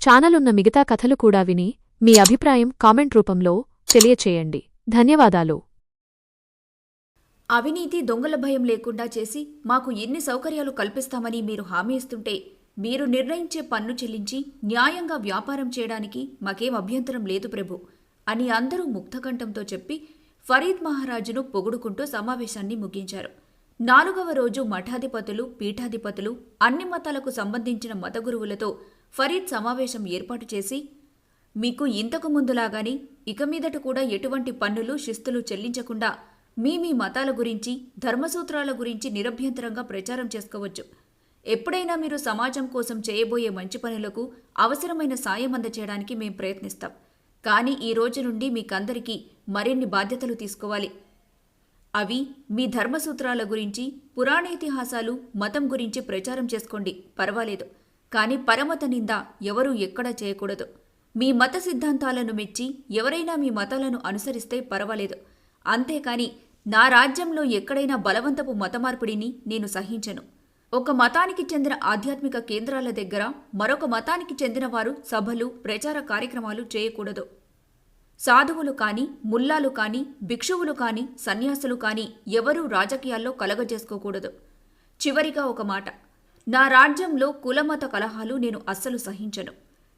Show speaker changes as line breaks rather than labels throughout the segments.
ఛానలున్న ఉన్న మిగతా కథలు కూడా విని మీ అభిప్రాయం కామెంట్ రూపంలో తెలియచేయండి. ధన్యవాదాలు.
అవినీతి దొంగల భయం లేకుండా చేసి మాకు ఎన్ని సౌకర్యాలు కల్పిస్తామని మీరు హామీ ఇస్తుంటే మీరు నిర్ణయించే పన్ను చెల్లించి న్యాయంగా వ్యాపారం చేయడానికి మాకేం అభ్యంతరం లేదు ప్రభు అని అందరూ ముక్తకంఠంతో చెప్పి ఫరీద్ మహారాజును పొగుడుకుంటూ సమావేశాన్ని ముగించారు. నాలుగవ రోజు మఠాధిపతులు పీఠాధిపతులు అన్ని మతాలకు సంబంధించిన మత గురువులతో ఫరీద్ సమావేశం ఏర్పాటు చేసి మీకు ఇంతకు ముందులాగాని ఇక మీదట కూడా ఎటువంటి పన్నులు శిస్తులు చెల్లించకుండా మీ మీ మతాల గురించి ధర్మసూత్రాల గురించి నిరభ్యంతరంగా ప్రచారం చేసుకోవచ్చు. ఎప్పుడైనా మీరు సమాజం కోసం చేయబోయే మంచి పనులకు అవసరమైన సాయం అందచేయడానికి మేము ప్రయత్నిస్తాం. కానీ ఈ రోజు నుండి మీకందరికీ మరిన్ని బాధ్యతలు తీసుకోవాలి. అవి మీ ధర్మసూత్రాల గురించి పురాణేతిహాసాలు మతం గురించి ప్రచారం చేసుకోండి. పర్వాలేదు. కానీ పరమత నింద ఎవరూ ఎక్కడా చేయకూడదు. మీ మత సిద్ధాంతాలను మెచ్చి ఎవరైనా మీ మతాలను అనుసరిస్తే పర్వాలేదు. అంతేకాని నా రాజ్యంలో ఎక్కడైనా బలవంతపు మత మార్పిడిని నేను సహించను. ఒక మతానికి చెందిన ఆధ్యాత్మిక కేంద్రాల దగ్గర మరొక మతానికి చెందిన వారు సభలు ప్రచార కార్యక్రమాలు చేయకూడదు. సాధువులు కాని ముల్లాలు కాని భిక్షువులు కాని సన్యాసులు కాని ఎవరూ రాజకీయాల్లో కలగజేసుకోకూడదు. చివరిగా ఒక మాట. నా రాజ్యంలో కులమత కలహాలు నేను అస్సలు సహించను.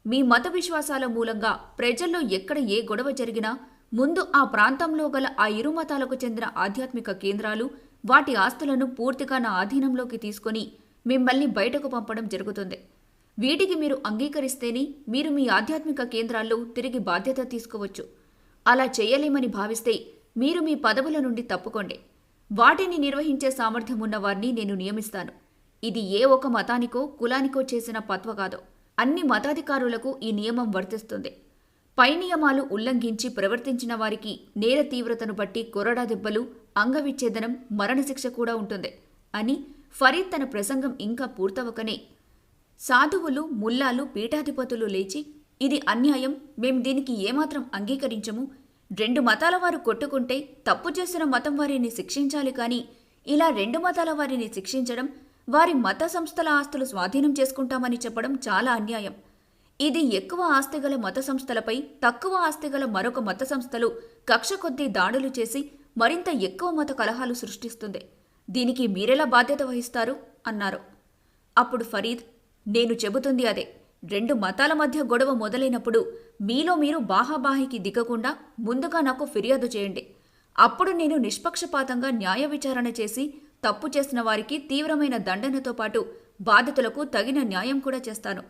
మీ మత విశ్వాసాల మూలంగా ప్రజల్లో ఎక్కడ ఏ గొడవ జరిగినా ముందు ఆ ప్రాంతంలో గల ఆ ఇరు మతాలకు చెందిన ఆధ్యాత్మిక కేంద్రాలు వాటి ఆస్తులను పూర్తిగా నా ఆధీనంలోకి తీసుకొని మిమ్మల్ని బయటకు పంపడం జరుగుతుంది. వీటికి మీరు అంగీకరిస్తేనే మీరు మీ ఆధ్యాత్మిక కేంద్రాల్లో తిరిగి బాధ్యత తీసుకోవచ్చు. అలా చేయలేమని భావిస్తే మీరు మీ పదవుల నుండి తప్పుకోండి. వాటిని నిర్వహించే సామర్థ్యం ఉన్న వారిని నేను నియమిస్తాను. ఇది ఏ ఒక మతానికో కులానికో చేసిన పత్వ కాదు. అన్ని మతాధికారులకు ఈ నియమం వర్తిస్తుంది. పై నియమాలు ఉల్లంఘించి ప్రవర్తించిన వారికి నేర తీవ్రతను బట్టి కొరడా దెబ్బలు అంగవిచ్ఛేదనం మరణశిక్ష కూడా ఉంటుంది అని ఫరీద్ తన ప్రసంగం ఇంకా పూర్తవకనే సాధువులు ముల్లాలు పీఠాధిపతులు లేచి ఇది అన్యాయం మేం దీనికి ఏమాత్రం అంగీకరించము రెండు మతాల వారు కొట్టుకుంటే తప్పు చేసిన మతం వారిని శిక్షించాలి కానీ ఇలా రెండు మతాల వారిని శిక్షించడం వారి మత సంస్థల ఆస్తులు స్వాధీనం చేసుకుంటామని చెప్పడం చాలా అన్యాయం. ఇది ఎక్కువ ఆస్తిగల మత సంస్థలపై తక్కువ ఆస్తిగల మరొక మత సంస్థలు కక్ష కొద్దీ దాడులు చేసి మరింత ఎక్కువ మత కలహాలు సృష్టిస్తుంది. దీనికి మీరెలా బాధ్యత వహిస్తారు? అన్నారు. అప్పుడు ఫరీద్ నేను చెబుతుంది అదే. రెండు మతాల మధ్య గొడవ మొదలైనప్పుడు మీలో మీరు బాహాబాహికి దిగకుండా ముందుగా నాకు ఫిర్యాదు చేయండి. అప్పుడు నేను నిష్పక్షపాతంగా న్యాయ విచారణ చేసి తప్పు చేసిన వారికి తీవ్రమైన దండనతో పాటు బాధితులకు తగిన న్యాయం కూడా చేస్తాను.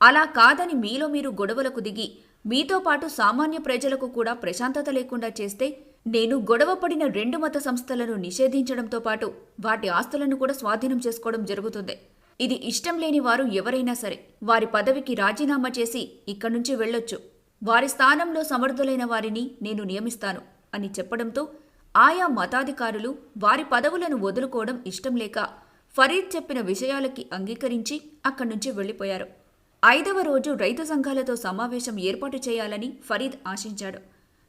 అలా కాదని మీలో మీరు గొడవలకు దిగి మీతో పాటు సామాన్య ప్రజలకు కూడా ప్రశాంతత లేకుండా చేస్తే నేను గొడవపడిన రెండు మత సంస్థలను నిషేధించడంతో పాటు వాటి ఆస్తులను కూడా స్వాధీనం చేసుకోవడం జరుగుతుంది. ఇది ఇష్టం లేని వారు ఎవరైనా సరే వారి పదవికి రాజీనామా చేసి ఇక్కడి నుంచి వెళ్ళొచ్చు. వారి స్థానంలో సమర్థులైన వారిని నేను నియమిస్తాను అని చెప్పడంతో ఆయా మతాధికారులు వారి పదవులను వదులుకోవడం ఇష్టం లేక ఫరీద్ చెప్పిన విషయాలకి అంగీకరించి అక్కడి నుంచి వెళ్ళిపోయారు. ఐదవ రోజు రైతు సంఘాలతో సమావేశం ఏర్పాటు చేయాలని ఫరీద్ ఆశించాడు.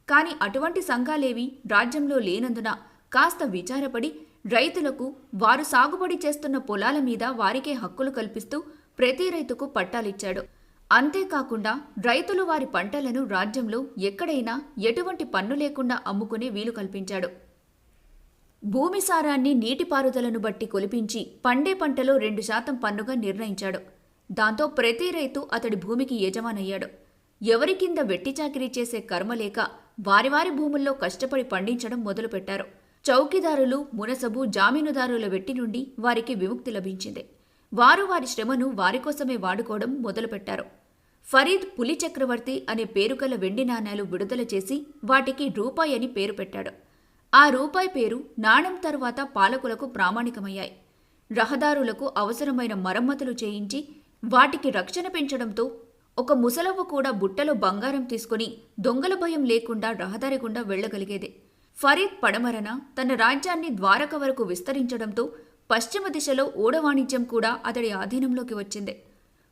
కానీ అటువంటి సంఘాలేవి రాజ్యంలో లేనందున కాస్త విచారపడి రైతులకు వారు సాగుబడి చేస్తున్న పొలాల మీద వారికే హక్కులు కల్పిస్తూ ప్రతి రైతుకు పట్టాలిచ్చాడు. అంతేకాకుండా రైతులు వారి పంటలను రాజ్యంలో ఎక్కడైనా ఎటువంటి పన్ను లేకుండా అమ్ముకునే వీలు కల్పించాడు. భూమి సారాన్ని నీటిపారుదలను బట్టి కొలిపించి పండే పంటలో రెండు శాతం పన్నుగా నిర్ణయించాడు. దాంతో ప్రతి రైతు అతడి భూమికి యజమానయ్యాడు. ఎవరి కింద వెట్టి చాకిరీ చేసే కర్మ లేక వారి వారి భూముల్లో కష్టపడి పండించడం మొదలుపెట్టారు. చౌకీదారులు మునసబు జామీనుదారుల వెట్టి నుండి వారికి విముక్తి లభించింది. వారు వారి శ్రమను వారికోసమే వాడుకోవడం మొదలుపెట్టారు. ఫరీద్ పులి చక్రవర్తి అనే పేరుగల వెండి నాణేలు విడుదల చేసి వాటికి రూపాయి అని పేరు పెట్టాడు. ఆ రూపాయి పేరు నాణం తరువాత పాలకులకు ప్రామాణికమయ్యాయి. రహదారులకు అవసరమైన మరమ్మతులు చేయించి వాటికి రక్షణ పెంచడంతో ఒక ముసలవ్వ కూడా బుట్టలో బంగారం తీసుకుని దొంగల భయం లేకుండా రహదారి గుండా వెళ్ళగలిగేది ఫరీద్ పడమరన తన రాజ్యాన్ని ద్వారక వరకు విస్తరించడంతో పశ్చిమ దిశలో ఓడ వాణిజ్యం కూడా అతడి ఆధీనంలోకి వచ్చింది.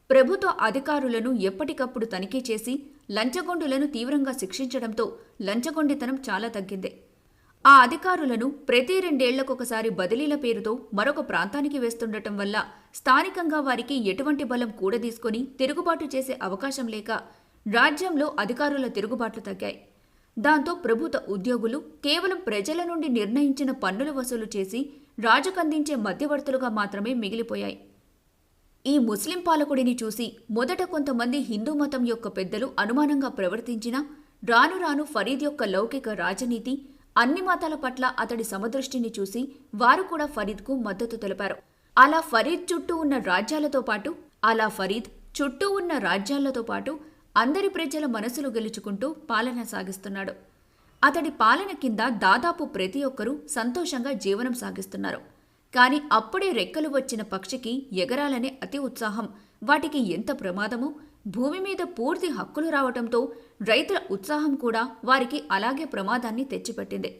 ప్రభుత్వ అధికారులను ఎప్పటికప్పుడు తనిఖీ చేసి లంచగొండులను తీవ్రంగా శిక్షించడంతో లంచగొండితనం చాలా తగ్గింది. ఆ అధికారులను ప్రతి రెండేళ్ళకొకసారి బదిలీల పేరుతో మరొక ప్రాంతానికి వేస్తుండటం వల్ల స్థానికంగా వారికి ఎటువంటి బలం కూడదీసుకొని తిరుగుబాటు చేసే అవకాశం లేక రాజ్యంలో అధికారుల తిరుగుబాట్లు తగ్గాయి. దాంతో ప్రభుత్వ ఉద్యోగులు కేవలం ప్రజల నుండి నిర్ణయించిన పన్నులు వసూలు చేసి రాజుకందించే మధ్యవర్తులుగా మాత్రమే మిగిలిపోయాయి. ఈ ముస్లిం పాలకుడిని చూసి మొదట కొంతమంది హిందూ మతం యొక్క పెద్దలు అనుమానంగా ప్రవర్తించినా రాను రాను ఫరీద్ యొక్క లౌకిక రాజనీతి అన్ని మతాల పట్ల అతడి సమదృష్టిని చూసి వారు కూడా ఫరీద్కు మద్దతు తెలిపారు. అలా ఫరీద్ చుట్టూ ఉన్న రాజ్యాలతో పాటు అలా ఫరీద్ చుట్టూ ఉన్న రాజ్యాలతో పాటు అందరి ప్రజల మనసులు గెలుచుకుంటూ పాలన సాగిస్తున్నాడు. అతడి పాలన కింద దాదాపు ప్రతి ఒక్కరూ సంతోషంగా జీవనం సాగిస్తున్నారు. కాని అప్పుడే రెక్కలు వచ్చిన పక్షికి ఎగరాలనే అతి ఉత్సాహం. వాటికి ఎంత ప్రమాదమో భూమి మీద పూర్తి హక్కులు రావటంతో రైతుల ఉత్సాహం కూడా వారికి అలాగే ప్రమాదాన్ని తెచ్చిపెట్టింది.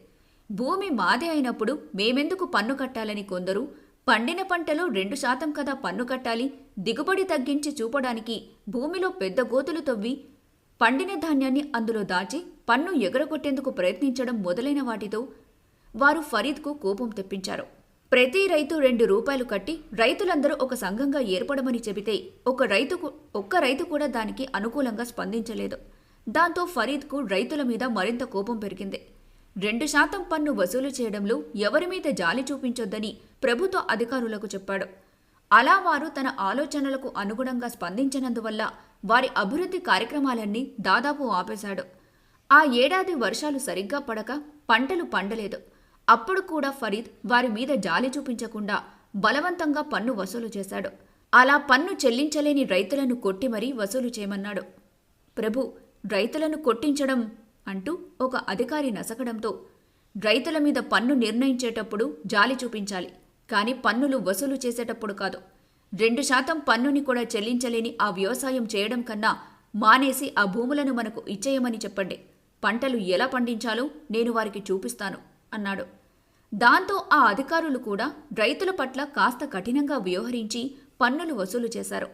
భూమి మాదే అయినప్పుడు మేమెందుకు పన్ను కట్టాలని కొందరు? పండిన పంటలో రెండు శాతం కదా పన్ను కట్టాలి దిగుబడి తగ్గించి చూపడానికి భూమిలో పెద్ద గోతులు తవ్వి పండిన ధాన్యాన్ని అందులో దాచి పన్ను ఎగరగొట్టేందుకు ప్రయత్నించడం మొదలైన వాటితో వారు ఫరీద్కు కోపం తెప్పించారు. ప్రతి రైతు రెండు రూపాయలు కట్టి రైతులందరూ ఒక సంఘంగా ఏర్పడమని చెబితే ఒక రైతుకు ఒక్క రైతు కూడా దానికి అనుకూలంగా స్పందించలేదు. దాంతో ఫరీద్కు రైతుల మీద మరింత కోపం పెరిగింది. రెండు శాతం పన్ను వసూలు చేయడంలో ఎవరి మీద జాలి చూపించొద్దని ప్రభుత్వ అధికారులకు చెప్పాడు. అలా వారు తన ఆలోచనలకు అనుగుణంగా స్పందించినందువల్ల వారి అభివృద్ధి కార్యక్రమాలన్నీ దాదాపు ఆపేశాడు. ఆ ఏడాది వర్షాలు సరిగ్గా పడక పంటలు పండలేదు. అప్పుడు కూడా ఫరీద్ వారి మీద జాలి చూపించకుండా బలవంతంగా పన్ను వసూలు చేశాడు. అలా పన్ను చెల్లించలేని రైతులను కొట్టి మరీ వసూలు చేయమన్నాడు. ప్రభు రైతులను కొట్టించడం అంటూ ఒక అధికారి నసకడంతో రైతుల మీద పన్ను నిర్ణయించేటప్పుడు జాలి చూపించాలి. కానీ పన్నులు వసూలు చేసేటప్పుడు కాదు. రెండు శాతం పన్నుని కూడా చెల్లించలేని ఆ వ్యవసాయం చేయడం కన్నా మానేసి ఆ భూములను మనకు ఇచ్చేయమని చెప్పండి. పంటలు ఎలా పండించాలో నేను వారికి చూపిస్తాను అన్నాడు. దాంతో ఆ అధికారులు కూడా రైతుల పట్ల కాస్త కఠినంగా వ్యవహరించి పన్నులు వసూలు చేశారు.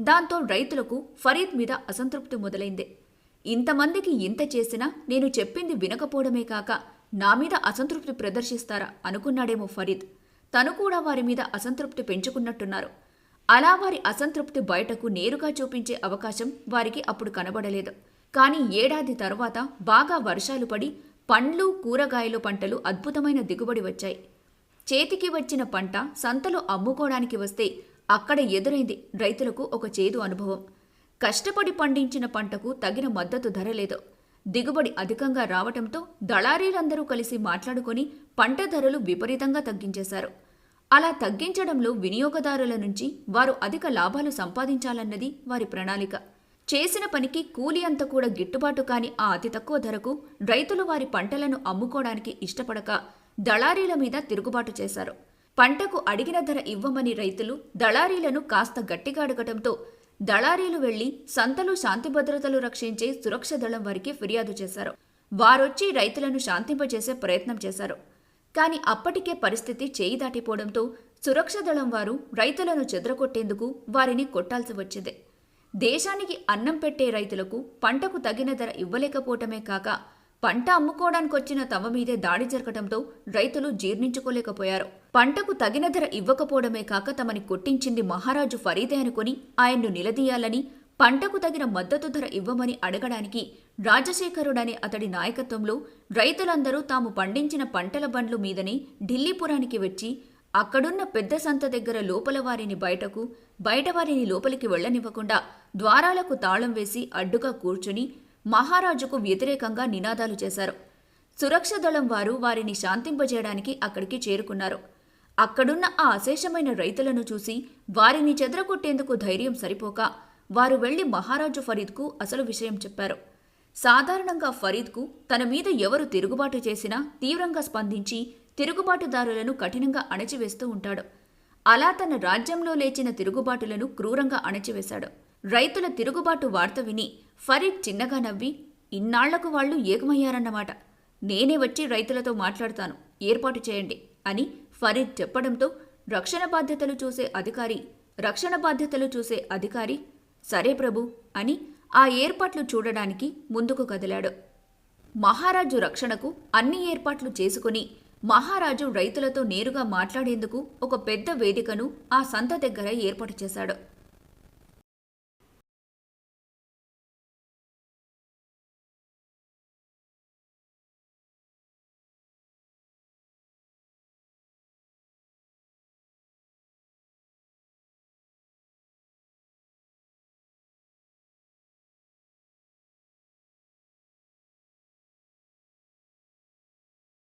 దాంతో రైతులకు ఫరీద్ మీద అసంతృప్తి మొదలైంది. ఇంతమందికి ఇంత చేసినా నేను చెప్పింది వినకపోవడమే కాక నా మీద అసంతృప్తి ప్రదర్శిస్తారా అనుకున్నాడేమో ఫరీద్. తను కూడా వారి మీద అసంతృప్తి పెంచుకున్నట్టున్నారు. అలా వారి అసంతృప్తి బయటకు నేరుగా చూపించే అవకాశం వారికి అప్పుడు కనబడలేదు. కానీ ఏడాది తర్వాత బాగా వర్షాలు పడి పండ్లు కూరగాయలు పంటలు అద్భుతమైన దిగుబడి వచ్చాయి. చేతికి వచ్చిన పంట సంతలో అమ్ముకోవడానికి వస్తే అక్కడ ఎదురైంది రైతులకు ఒక చేదు అనుభవం. కష్టపడి పండించిన పంటకు తగిన మద్దతు ధర లేదు. దిగుబడి అధికంగా రావటంతో దళారీలందరూ కలిసి మాట్లాడుకొని పంట ధరలు విపరీతంగా తగ్గించేశారు. అలా తగ్గించడంలో వినియోగదారుల నుంచి వారు అధిక లాభాలు సంపాదించాలన్నది వారి ప్రణాళిక. చేసిన పనికి కూలి అంత కూడా గిట్టుబాటు కాని ఆ అతి తక్కువ ధరకు రైతులు వారి పంటలను అమ్ముకోవడానికి ఇష్టపడక దళారీల మీద తిరుగుబాటు చేశారు. పంటకు అడిగిన ధర ఇవ్వమని రైతులు దళారీలను కాస్త గట్టిగా అడగటంతో దళారీలు వెళ్ళి సంతలు శాంతి భద్రతలు రక్షించే సురక్ష దళం వారికి ఫిర్యాదు చేశారు. వారొచ్చి రైతులను శాంతింపజేసే ప్రయత్నం చేశారు. కానీ అప్పటికే పరిస్థితి చేయి దాటిపోవడంతో సురక్ష దళం వారు రైతులను చెదరగొట్టేందుకు వారిని కొట్టాల్సి వచ్చింది. దేశానికి అన్నం పెట్టే రైతులకు పంటకు తగిన ధర ఇవ్వలేకపోవటమే కాక పంట అమ్ముకోవడానికొచ్చిన తమ మీదే దాడి జరగటంతో రైతులు జీర్ణించుకోలేకపోయారు. పంటకు తగిన ధర ఇవ్వకపోవడమే కాక తమని కొట్టించింది మహారాజు ఫరీదే అనుకుని ఆయన్ను నిలదీయాలని పంటకు తగిన మద్దతు ధర ఇవ్వమని అడగడానికి రాజశేఖరుడనే అతడి నాయకత్వంలో రైతులందరూ తాము పండించిన పంటల బండ్లు మీదనే ఢిల్లీపురానికి వచ్చి అక్కడున్న పెద్ద సంత దగ్గర లోపల వారిని బయటకు బయట వారిని లోపలికి వెళ్ళనివ్వకుండా ద్వారాలకు తాళం వేసి అడ్డుగా కూర్చుని మహారాజుకు వ్యతిరేకంగా నినాదాలు చేశారు. సురక్ష దళం వారు వారిని శాంతింపజేయడానికి అక్కడికి చేరుకున్నారు. అక్కడున్న ఆ అశేషమైన రైతులను చూసి వారిని చెదరగొట్టేందుకు ధైర్యం సరిపోక వారు వెళ్ళి మహారాజు ఫరీద్కు అసలు విషయం చెప్పారు. సాధారణంగా ఫరీద్కు తన మీద ఎవరు తిరుగుబాటు చేసినా తీవ్రంగా స్పందించి తిరుగుబాటుదారులను కఠినంగా అణచివేస్తూ ఉంటాడు. అలా తన రాజ్యంలో లేచిన తిరుగుబాటులను క్రూరంగా అణచివేశాడు. రైతుల తిరుగుబాటు వార్త విని ఫరీద్ చిన్నగా నవ్వి ఇన్నాళ్ళకు వాళ్ళు ఏకమయ్యారన్నమాట. నేనే వచ్చి రైతులతో మాట్లాడతాను. ఏర్పాటు చేయండి అని ఫరీద్ చెప్పడంతో రక్షణ బాధ్యతలు చూసే అధికారి రక్షణ బాధ్యతలు చూసే అధికారి సరే ప్రభు అని ఆ ఏర్పాట్లు చూడడానికి ముందుకు కదిలాడు. మహారాజు రక్షణకు అన్ని ఏర్పాట్లు చేసుకుని మహారాజు రైతులతో నేరుగా మాట్లాడేందుకు ఒక పెద్ద వేదికను ఆ సంత దగ్గర ఏర్పాటు చేశాడు.